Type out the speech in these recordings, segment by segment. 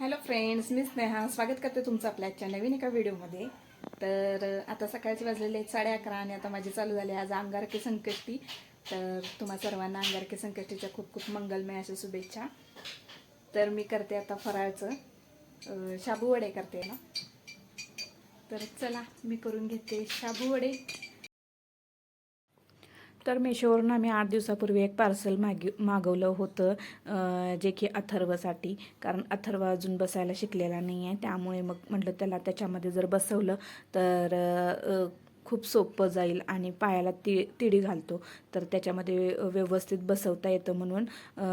Hello friends मी स्नेहा. स्वागत करते तुमचं आपल्या आजच्या नवीन एका व्हिडिओमध्ये. तर आता सकाळचे वाजलेले आहेत साडे अकरा आणि आता माझी चालू झाली आज अंगारकी संकष्टी. तर तुम्हा सर्वांना अंगारकी संकष्टीच्या खूप खूप मंगलमय अशा शुभेच्छा. तर मी करते आता फराळचं. शाबू वडे करते ना. तर चला मी करून घेते शाबू वडे. तर मेशोवरून आम्ही आठ दिवसापूर्वी एक पार्सल मागी मागवलं होतं जे की अथर्वसाठी. कारण अथर्व अजून बसायला शिकलेला नाही आहे त्यामुळे मग म्हटलं त्याला त्याच्यामध्ये जर बसवलं तर खूप सोपं जाईल आणि पायाला ति तिडी घालतो. तर त्याच्यामध्ये व्यवस्थित बसवता येतं म्हणून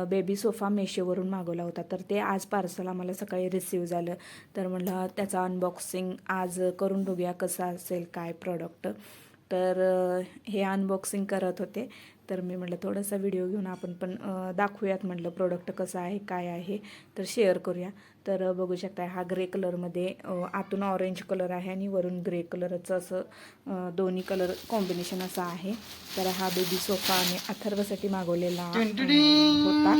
बेबी सोफा मेशोवरून मागवला होता. तर ते आज पार्सल आम्हाला सकाळी रिसीव झालं. तर म्हटलं त्याचा अनबॉक्सिंग आज करून बघूया कसं असेल काय प्रॉडक्ट तर हे अनबॉक्सिंग करत होते. तर मी म्हटलं थोडासा व्हिडिओ घेऊन आपण पण दाखवूयात. म्हटलं प्रोडक्ट कसं आहे काय आहे? तर शेअर करूया. तर बघू शकता हा ग्रे कलरमध्ये आतून ऑरेंज कलर आहे आणि वरून ग्रे कलरचं असं दोन्ही कलर कॉम्बिनेशन असं आहे. तर हा बेबी सोफा आम्ही अथर्वसाठी मागवलेला होता.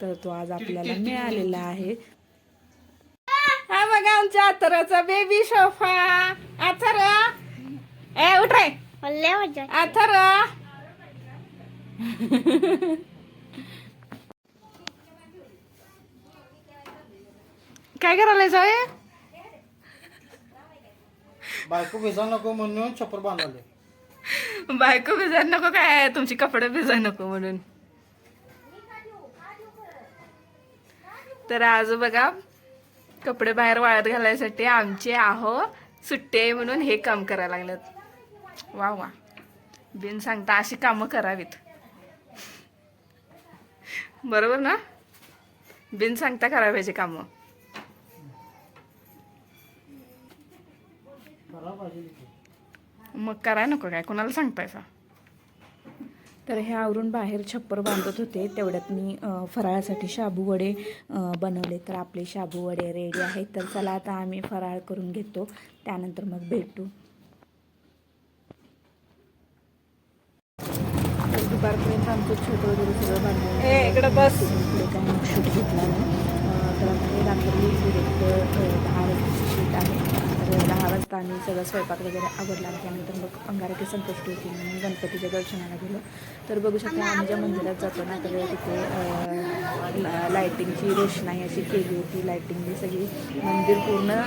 तर तो आज आपल्याला मिळालेला आहे. हा बघा आमच्या अथराचा बेबी सोफा अथर ए उठ काय करायला जाऊया बायको भिजा नको म्हणून छपर बांधवले. बायको भिजायला नको काय? तुमची कपडे भिजाय नको म्हणून. तर आज बघा कपडे बाहेर वाळत घालायसाठी आमचे आहो सुट्टी आहे म्हणून हे काम करायला लागलेत. वा वा. बिन सांगता अशी कामं करावीत. बरोबर ना? बिन सांगता करावयाची पाहिजे कामं. मग कराय नको काय? कोणाला सांगतायसा? तर हे आवरून बाहेर छप्पर बांधत होते. तेवढ्यात मी फराळासाठी शाबू वडे बनवले. तर आपले शाबू वडे रेडी आहेत. तर चला आता आम्ही फराळ करून घेतो. त्यानंतर मग भेटू तर दुपारपर्यंत आमचं छोटं वगैरे सगळं बांधलं इकडं बस. इकडे काय मग शूट घेतला नाही. तर हे रात्री डिरेक्ट दहा वाजताची शूट आहे. तर दहा वाजता आम्ही सगळं स्वयंपाक वगैरे आवडला त्यानंतर मग अंगारकी संकष्टी होती म्हणून गणपतीच्या दर्शनाला गेलो. तर बघू शकता आम्ही ज्या मंदिरात जातो ना तर तिथे लायटिंगची रोषणाई अशी केली होती. लायटिंगनी सगळी मंदिर पूर्ण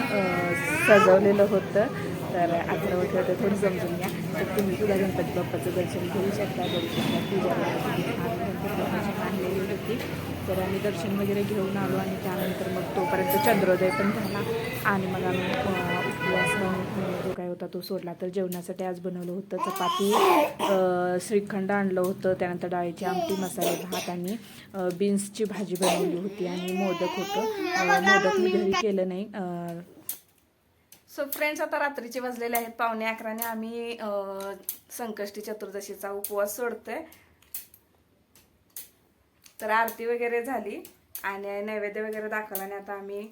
सजवलेलं होतं. तर आजचं होतं तर थोडं समजून घ्या. तर तुम्ही सुद्धा गणपती बाप्पाचं दर्शन घेऊ शकता करू शकता पूजा गणपती बाप्पाची आणलेली होती. तर आम्ही दर्शन वगैरे घेऊन आलो आणि त्यानंतर मग तोपर्यंत चंद्रोदय पण झाला. आणि मग आम्ही उपवास म्हणजे जो काय होता तो सोडला. तर जेवणासाठी आज बनवलं होतं चपाती श्रीखंड आणलं होतं. त्यानंतर डाळीची आमटी मसाले भात आणि बीन्सची भाजी बनवली होती आणि मोदक होतं. मोदक मी घरी केलं नाही. सो फ्रेंड्स आता रात्रीचे वाजलेले आहेत. पावणे अकराने आम्ही संकष्टी चतुर्दशीचा उपवास सोडतोय. तर आरती वगैरे झाली आणि नैवेद्य वगैरे दाखवला आणि आता आम्ही